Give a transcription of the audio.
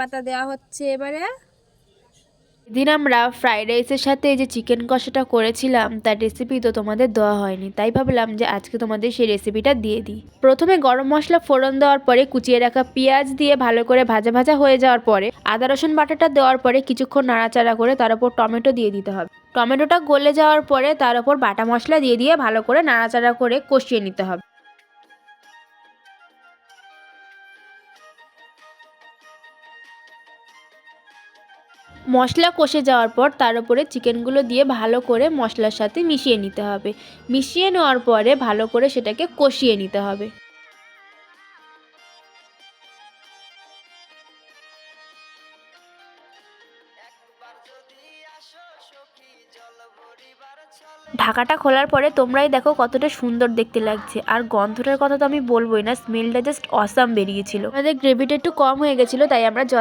পাতা দেওয়া হচ্ছে এবারে। দিন আমরা ফ্রাইড রাইসের সাথে যে চিকেন কষাটা করেছিলাম, তার রেসিপি তো তোমাদের দেওয়া হয়নি। তাই ভাবলাম যে আজকে তোমাদের সেই রেসিপিটা দিয়ে দিই। প্রথমে গরম মশলা ফোড়ন দেওয়ার পরে কুচিয়ে রাখা পেঁয়াজ দিয়ে ভালো করে ভাজা ভাজা হয়ে যাওয়ার পরে, আদা, রসুন বাটাটা দেওয়ার পরে কিছুক্ষণ নাড়াচাড়া করে তার উপর টমেটো দিয়ে দিতে হবে। টমেটোটা গলে যাওয়ার পরে তার উপর বাটা মশলা দিয়ে দিয়ে ভালো করে নাড়াচাড়া করে কষিয়ে নিতে হবে। মশলা কষে যাওয়ার পর তার উপরে চিকেনগুলো দিয়ে ভালো করে মশলার সাথে মিশিয়ে নিতে হবে। মিশিয়ে নেওয়ার পরে ভালো করে সেটাকে কষিয়ে নিতে হবে। ঢাকাটা খোলার পরে তোমরাই দেখো কতটা সুন্দর দেখতে লাগছে। আর গন্ধটার কথা তো আমি বলবোই না স্মেলটা জাস্ট অসাম বেরিয়েছিল। আমাদের গ্রেভিটা একটু কম হয়ে গেছিল, তাই আমরা